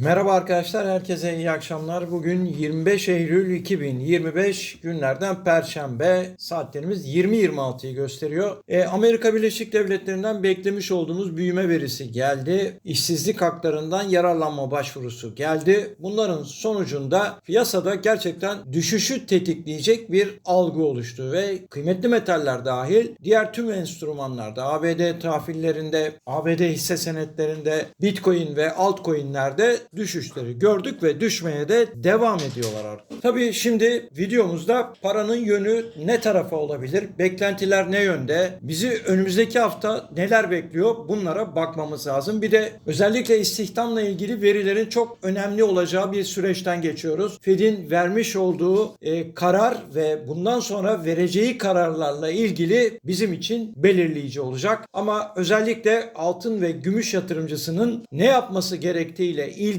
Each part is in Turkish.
Merhaba arkadaşlar, herkese iyi akşamlar. Bugün 25 Eylül 2025 günlerden Perşembe. Saatlerimiz 20.26'yı gösteriyor. E, Amerika Birleşik Devletleri'nden beklemiş olduğumuz büyüme verisi geldi. İşsizlik haklarından yararlanma başvurusu geldi. Bunların sonucunda piyasada gerçekten düşüşü tetikleyecek bir algı oluştu ve kıymetli metaller dahil diğer tüm enstrümanlarda ABD tahvillerinde, ABD hisse senetlerinde, Bitcoin ve altcoin'lerde düşüşleri gördük ve düşmeye de devam ediyorlar artık. Tabii şimdi videomuzda paranın yönü ne tarafa olabilir? Beklentiler ne yönde? Bizi önümüzdeki hafta neler bekliyor? Bunlara bakmamız lazım. Bir de özellikle istihdamla ilgili verilerin çok önemli olacağı bir süreçten geçiyoruz. Fed'in vermiş olduğu e, karar ve bundan sonra vereceği kararlarla ilgili bizim için belirleyici olacak. Ama özellikle altın ve gümüş yatırımcısının ne yapması gerektiğiyle ilgili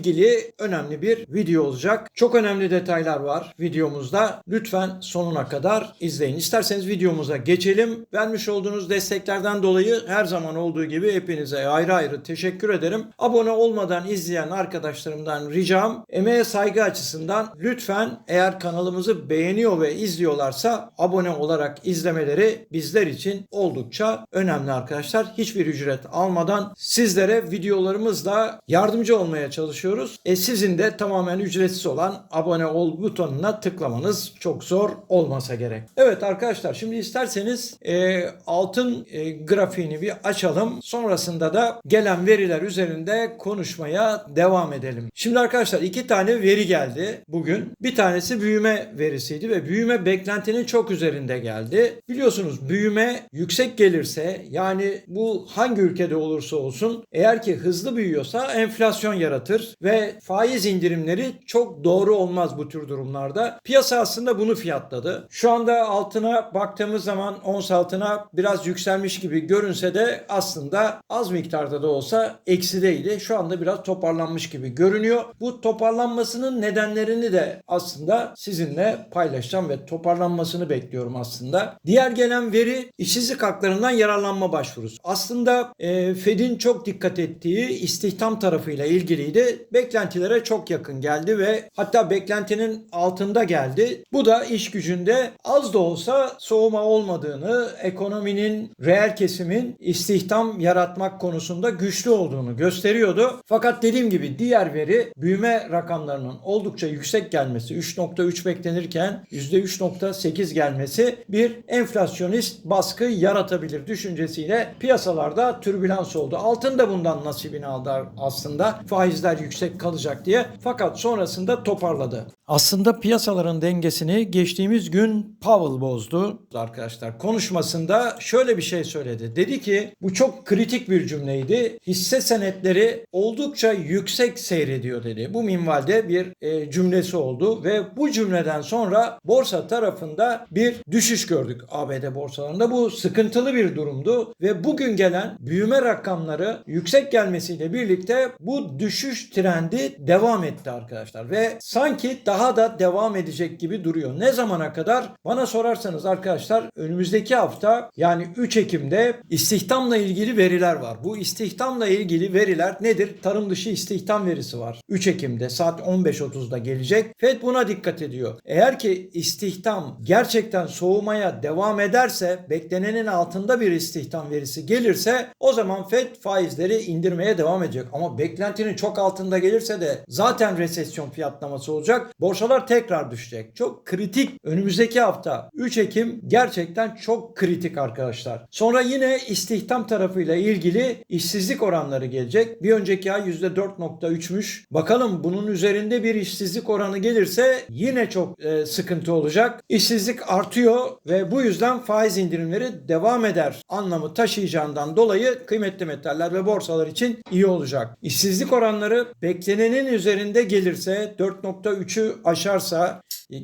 önemli bir video olacak. Çok önemli detaylar var videomuzda. Lütfen sonuna kadar izleyin. İsterseniz videomuza geçelim. Vermiş olduğunuz desteklerden dolayı her zaman olduğu gibi hepinize ayrı ayrı teşekkür ederim. Abone olmadan izleyen arkadaşlarımdan ricam emeğe saygı açısından lütfen eğer kanalımızı beğeniyor ve izliyorlarsa abone olarak izlemeleri bizler için oldukça önemli arkadaşlar. Hiçbir ücret almadan sizlere videolarımızla yardımcı olmaya çalışıyoruz. E sizin de tamamen ücretsiz olan abone ol butonuna tıklamanız çok zor olmasa gerek. Evet arkadaşlar şimdi isterseniz e, altın e, grafiğini bir açalım. Sonrasında da gelen veriler üzerinde konuşmaya devam edelim. Şimdi arkadaşlar iki tane veri geldi bugün. Bir tanesi büyüme verisiydi ve büyüme beklentinin çok üzerinde geldi. Biliyorsunuz büyüme yüksek gelirse yani bu hangi ülkede olursa olsun eğer ki hızlı büyüyorsa enflasyon yaratır ve faiz indirimleri çok doğru olmaz bu tür durumlarda. Piyasa aslında bunu fiyatladı. Şu anda altına baktığımız zaman ons altına biraz yükselmiş gibi görünse de aslında az miktarda da olsa eksideydi. Şu anda biraz toparlanmış gibi görünüyor. Bu toparlanmasının nedenlerini de aslında sizinle paylaşacağım ve toparlanmasını bekliyorum aslında. Diğer gelen veri işsizlik haklarından yararlanma başvurusu. Aslında e, Fed'in çok dikkat ettiği istihdam tarafıyla ilgiliydi. Beklentilere çok yakın geldi ve hatta beklentinin altında geldi. Bu da iş gücünde az da olsa soğuma olmadığını, ekonominin reel kesimin istihdam yaratmak konusunda güçlü olduğunu gösteriyordu. Fakat dediğim gibi diğer veri büyüme rakamlarının oldukça yüksek gelmesi, 3.3 beklenirken %3.8 gelmesi bir enflasyonist baskı yaratabilir düşüncesiyle piyasalarda türbülans oldu. Altın da bundan nasibini aldı aslında. Faizler yüksek kalacak diye. Fakat sonrasında toparladı. Aslında piyasaların dengesini geçtiğimiz gün Powell bozdu arkadaşlar. Konuşmasında şöyle bir şey söyledi. Dedi ki bu çok kritik bir cümleydi. Hisse senetleri oldukça yüksek seyrediyor dedi. Bu minvalde bir e, cümlesi oldu ve bu cümleden sonra borsa tarafında bir düşüş gördük ABD borsalarında. Bu sıkıntılı bir durumdu ve bugün gelen büyüme rakamları yüksek gelmesiyle birlikte bu düşüş trendi devam etti arkadaşlar ve sanki daha da devam edecek gibi duruyor. Ne zamana kadar? Bana sorarsanız arkadaşlar önümüzdeki hafta yani 3 Ekim'de istihdamla ilgili veriler var. Bu istihdamla ilgili veriler nedir? Tarım dışı istihdam verisi var. 3 Ekim'de saat 15.30'da gelecek. Fed buna dikkat ediyor. Eğer ki istihdam gerçekten soğumaya devam ederse beklenenin altında bir istihdam verisi gelirse o zaman Fed faizleri indirmeye devam edecek. Ama beklentinin çok altında gelirse de zaten resesyon fiyatlaması olacak. Borsalar tekrar düşecek. Çok kritik. Önümüzdeki hafta 3 Ekim gerçekten çok kritik arkadaşlar. Sonra yine istihdam tarafıyla ilgili işsizlik oranları gelecek. Bir önceki ay %4.3'müş. Bakalım bunun üzerinde bir işsizlik oranı gelirse yine çok e, sıkıntı olacak. İşsizlik artıyor ve bu yüzden faiz indirimleri devam eder anlamı taşıyacağından dolayı kıymetli metaller ve borsalar için iyi olacak. İşsizlik oranları beklenenin üzerinde gelirse 4.3'ü aşarsa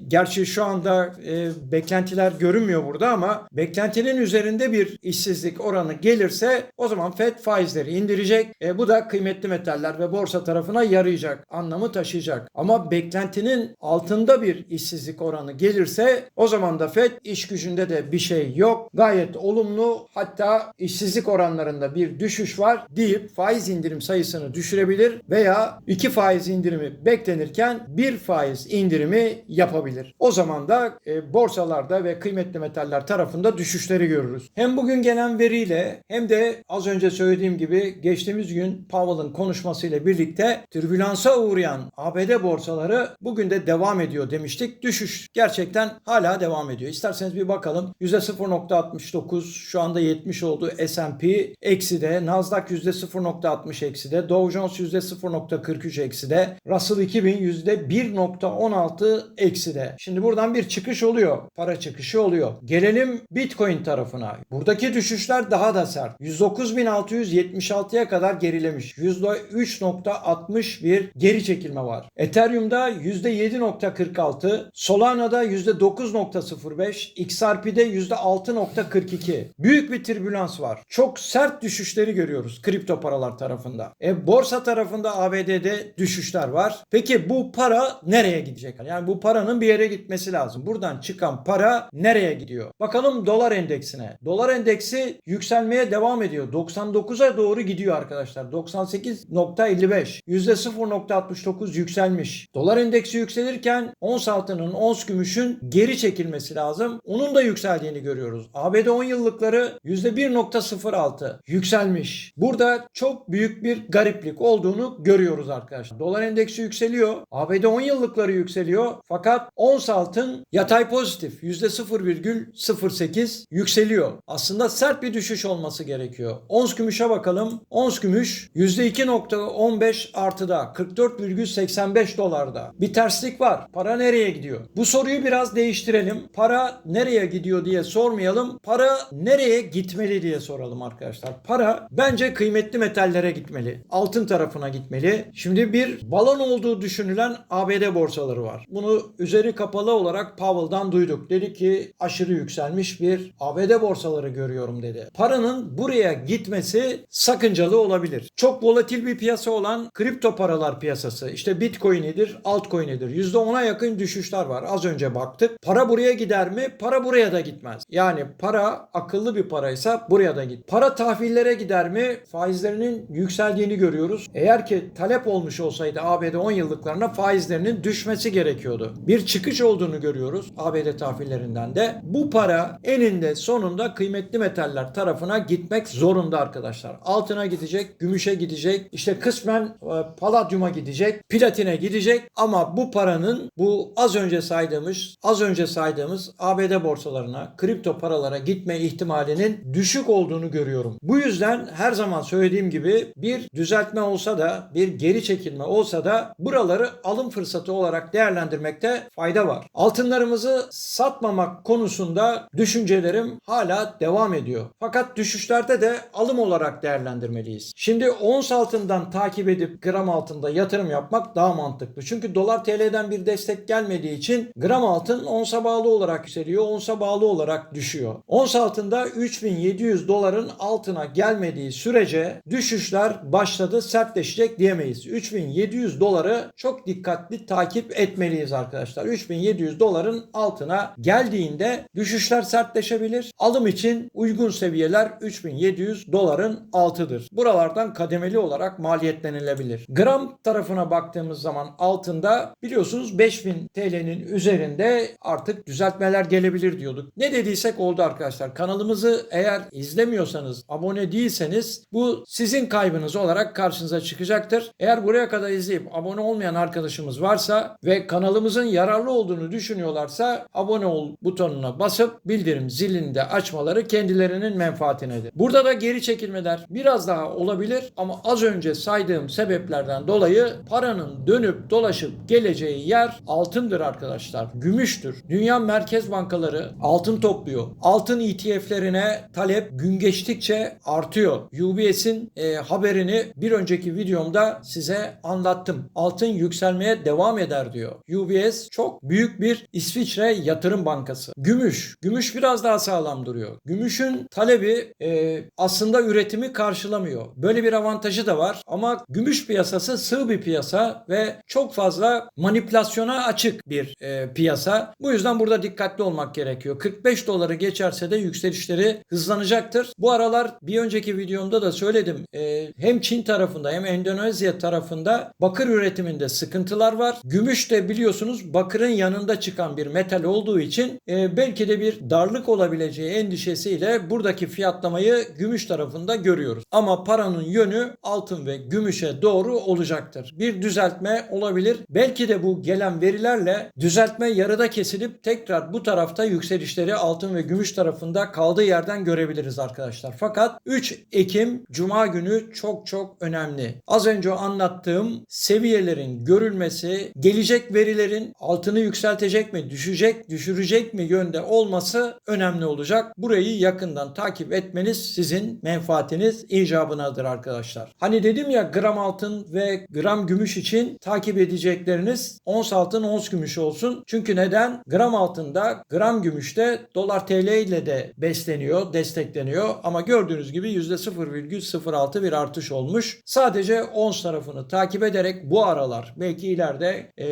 Gerçi şu anda e, beklentiler görünmüyor burada ama beklentinin üzerinde bir işsizlik oranı gelirse o zaman FED faizleri indirecek. E, bu da kıymetli metaller ve borsa tarafına yarayacak anlamı taşıyacak. Ama beklentinin altında bir işsizlik oranı gelirse o zaman da FED iş gücünde de bir şey yok. Gayet olumlu hatta işsizlik oranlarında bir düşüş var deyip faiz indirim sayısını düşürebilir veya Burada 2 faiz indirimi beklenirken 1 faiz indirimi yapabilir. O zaman da e, borsalarda ve kıymetli metaller tarafında düşüşleri görürüz. Hem bugün gelen veriyle hem de az önce söylediğim gibi geçtiğimiz gün Powell'ın konuşmasıyla birlikte türbülansa uğrayan ABD borsaları bugün de devam ediyor demiştik. Düşüş gerçekten hala devam ediyor. İsterseniz bir bakalım. %0.69 şu anda 70 oldu. S&P eksi de Nasdaq %0.60 eksi de Dow Jones %0.60 %1.43 ekside. Russell 2000 %1.16 ekside. Şimdi buradan bir çıkış oluyor. Para çıkışı oluyor. Gelelim Bitcoin tarafına. Buradaki düşüşler daha da sert. 109.676'ya kadar gerilemiş. %3.60 bir geri çekilme var. Ethereum'da %7.46, Solana'da %9.05, XRP'de %6.42. Büyük bir türbülans var. Çok sert düşüşleri görüyoruz kripto paralar tarafında. E borsa tarafında ABD ABD'de düşüşler var. Peki bu para nereye gidecek? Yani bu paranın bir yere gitmesi lazım. Buradan çıkan para nereye gidiyor? Bakalım dolar endeksine. Dolar endeksi yükselmeye devam ediyor. 99'a doğru gidiyor arkadaşlar. 98.55. %0.69 yükselmiş. Dolar endeksi yükselirken ons altının, ons gümüşün geri çekilmesi lazım. Onun da yükseldiğini görüyoruz. ABD 10 yıllıkları %1.06 yükselmiş. Burada çok büyük bir gariplik olduğunu görüyoruz arkadaşlar. Dolar endeksi yükseliyor. ABD 10 yıllıkları yükseliyor. Fakat ons altın yatay pozitif %0,08 yükseliyor. Aslında sert bir düşüş olması gerekiyor. Ons gümüşe bakalım. Ons gümüş %2.15 artıda 44,85 dolarda. Bir terslik var. Para nereye gidiyor? Bu soruyu biraz değiştirelim. Para nereye gidiyor diye sormayalım. Para nereye gitmeli diye soralım arkadaşlar. Para bence kıymetli metallere gitmeli. Altın tarafına gitmeli. Şimdi bir balon olduğu düşünülen ABD borsaları var. Bunu üzeri kapalı olarak Powell'dan duyduk. Dedi ki aşırı yükselmiş bir ABD borsaları görüyorum dedi. Paranın buraya gitmesi sakıncalı olabilir. Çok volatil bir piyasa olan kripto paralar piyasası. İşte Bitcoin'idir, altcoin'idir. %10'a yakın düşüşler var. Az önce baktık. Para buraya gider mi? Para buraya da gitmez. Yani para akıllı bir paraysa buraya da git. Para tahvillere gider mi? Faizlerinin yükseldiğini görüyoruz. Eğer ki talep olmuş olsaydı ABD 10 yıllıklarına faizlerinin düşmesi gerekiyordu. Bir çıkış olduğunu görüyoruz ABD tahvillerinden de. Bu para eninde sonunda kıymetli metaller tarafına gitmek zorunda arkadaşlar. Altına gidecek, gümüşe gidecek, işte kısmen e, paladyuma gidecek, platine gidecek ama bu paranın bu az önce saydığımız az önce saydığımız ABD borsalarına, kripto paralara gitme ihtimalinin düşük olduğunu görüyorum. Bu yüzden her zaman söylediğim gibi bir düzeltme olsa da bir geri çekilme olsa da buraları alım fırsatı olarak değerlendirmekte fayda var. Altınlarımızı satmamak konusunda düşüncelerim hala devam ediyor. Fakat düşüşlerde de alım olarak değerlendirmeliyiz. Şimdi ons altından takip edip gram altında yatırım yapmak daha mantıklı. Çünkü dolar TL'den bir destek gelmediği için gram altın onsa bağlı olarak yükseliyor, onsa bağlı olarak düşüyor. Ons altında 3700 doların altına gelmediği sürece düşüşler başladı sertleşecek diyemeyiz. 3700 doları çok dikkatli takip etmeliyiz arkadaşlar. 3700 doların altına geldiğinde düşüşler sertleşebilir. Alım için uygun seviyeler 3700 doların altıdır. Buralardan kademeli olarak maliyetlenilebilir. Gram tarafına baktığımız zaman altında biliyorsunuz 5000 TL'nin üzerinde artık düzeltmeler gelebilir diyorduk. Ne dediysek oldu arkadaşlar. Kanalımızı eğer izlemiyorsanız, abone değilseniz bu sizin kaybınız olarak karşınıza çıkacaktır. Eğer buraya kadar izleyip abone olmayan arkadaşımız varsa ve kanalımızın yararlı olduğunu düşünüyorlarsa abone ol butonuna basıp bildirim zilini de açmaları kendilerinin menfaatinedir. Burada da geri çekilmeler biraz daha olabilir ama az önce saydığım sebeplerden dolayı paranın dönüp dolaşıp geleceği yer altındır arkadaşlar. Gümüştür. Dünya merkez bankaları altın topluyor. Altın ETF'lerine talep gün geçtikçe artıyor. UBS'in e, haberini bir önceki videomda size anlattım. Altın yükselmeye devam eder diyor. UBS çok büyük bir İsviçre yatırım bankası. Gümüş. Gümüş biraz daha sağlam duruyor. Gümüşün talebi e, aslında üretimi karşılamıyor. Böyle bir avantajı da var ama gümüş piyasası sığ bir piyasa ve çok fazla manipülasyona açık bir e, piyasa. Bu yüzden burada dikkatli olmak gerekiyor. 45 doları geçerse de yükselişleri hızlanacaktır. Bu aralar bir önceki videomda da söyledim. E, hem Çin tarafında hem Endonezya Tarafında bakır üretiminde sıkıntılar var. Gümüş de biliyorsunuz bakırın yanında çıkan bir metal olduğu için e, belki de bir darlık olabileceği endişesiyle buradaki fiyatlamayı gümüş tarafında görüyoruz. Ama paranın yönü altın ve gümüşe doğru olacaktır. Bir düzeltme olabilir. Belki de bu gelen verilerle düzeltme yarıda kesilip tekrar bu tarafta yükselişleri altın ve gümüş tarafında kaldığı yerden görebiliriz arkadaşlar. Fakat 3 Ekim Cuma günü çok çok önemli. Az önce anlattığım seviyelerin görülmesi, gelecek verilerin altını yükseltecek mi, düşecek, düşürecek mi yönde olması önemli olacak. Burayı yakından takip etmeniz sizin menfaatiniz icabınadır arkadaşlar. Hani dedim ya gram altın ve gram gümüş için takip edecekleriniz ons altın, ons gümüş olsun. Çünkü neden? Gram altında, gram gümüşte dolar TL ile de besleniyor, destekleniyor. Ama gördüğünüz gibi %0,06 bir artış olmuş. Sadece ons tarafını takip ederek bu aralar belki ileride e,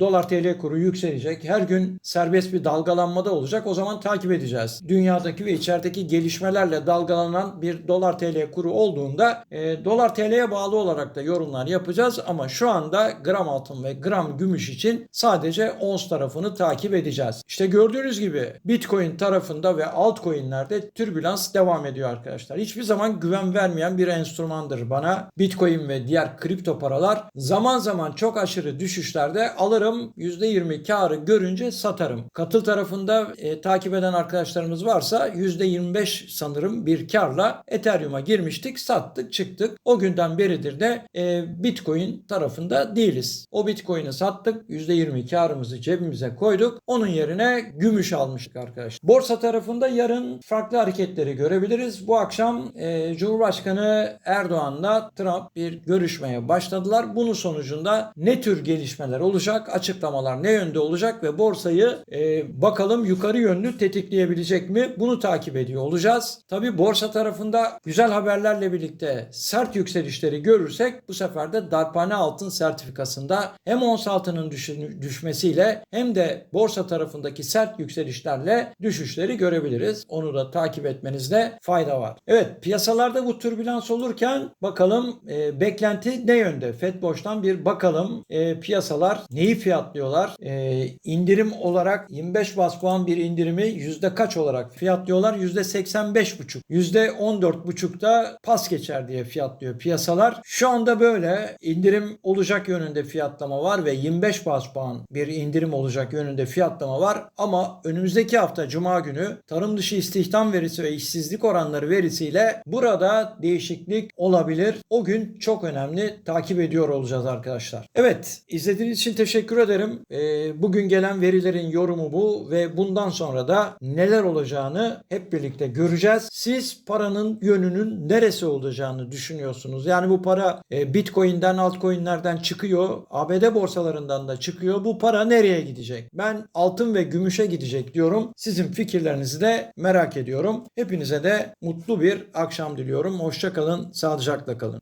dolar TL kuru yükselecek. Her gün serbest bir dalgalanmada olacak. O zaman takip edeceğiz. Dünyadaki ve içerideki gelişmelerle dalgalanan bir dolar TL kuru olduğunda e, dolar TL'ye bağlı olarak da yorumlar yapacağız. Ama şu anda gram altın ve gram gümüş için sadece ons tarafını takip edeceğiz. İşte gördüğünüz gibi Bitcoin tarafında ve altcoin'lerde türbülans devam ediyor arkadaşlar. Hiçbir zaman güven vermeyen bir enstrümandır bana. Bitcoin ve diğer kripto paralar zaman zaman çok aşırı düşüşlerde alırım %20 karı görünce satarım. Katıl tarafında e, takip eden arkadaşlarımız varsa %25 sanırım bir karla Ethereum'a girmiştik, sattık, çıktık. O günden beridir de e, Bitcoin tarafında değiliz. O Bitcoin'i sattık, %20 karımızı cebimize koyduk. Onun yerine gümüş almıştık arkadaşlar. Borsa tarafında yarın farklı hareketleri görebiliriz. Bu akşam e, Cumhurbaşkanı Erdoğan'la Trump bir görüşmeye başladılar. Bunun sonucunda ne tür gelişmeler olacak, açıklamalar ne yönde olacak ve borsayı e, bakalım yukarı yönlü tetikleyebilecek mi? Bunu takip ediyor olacağız. Tabi borsa tarafında güzel haberlerle birlikte sert yükselişleri görürsek bu sefer de darphane altın sertifikasında hem ons altının düşmesiyle hem de borsa tarafındaki sert yükselişlerle düşüşleri görebiliriz. Onu da takip etmenizde fayda var. Evet piyasalarda bu türbülans olurken bakalım e, beklenti ne yönde? FedBoş'tan bir bakalım e, piyasalar neyi fiyatlıyorlar? E, indirim olarak 25 bas puan bir indirimi yüzde kaç olarak fiyatlıyorlar? Yüzde 85,5. Yüzde 14,5'da pas geçer diye fiyatlıyor piyasalar. Şu anda böyle indirim olacak yönünde fiyatlama var ve 25 bas puan bir indirim olacak yönünde fiyatlama var. Ama önümüzdeki hafta Cuma günü tarım dışı istihdam verisi ve işsizlik oranları verisiyle burada değişiklik olabilir. O gün çok önemli. Takip ediyor olacağız arkadaşlar. Evet izlediğiniz için teşekkür ederim. Ee, bugün gelen verilerin yorumu bu ve bundan sonra da neler olacağını hep birlikte göreceğiz. Siz paranın yönünün neresi olacağını düşünüyorsunuz. Yani bu para e, Bitcoin'den altcoin'lerden çıkıyor. ABD borsalarından da çıkıyor. Bu para nereye gidecek? Ben altın ve gümüşe gidecek diyorum. Sizin fikirlerinizi de merak ediyorum. Hepinize de mutlu bir akşam diliyorum. Hoşça kalın, sağlıcakla kalın.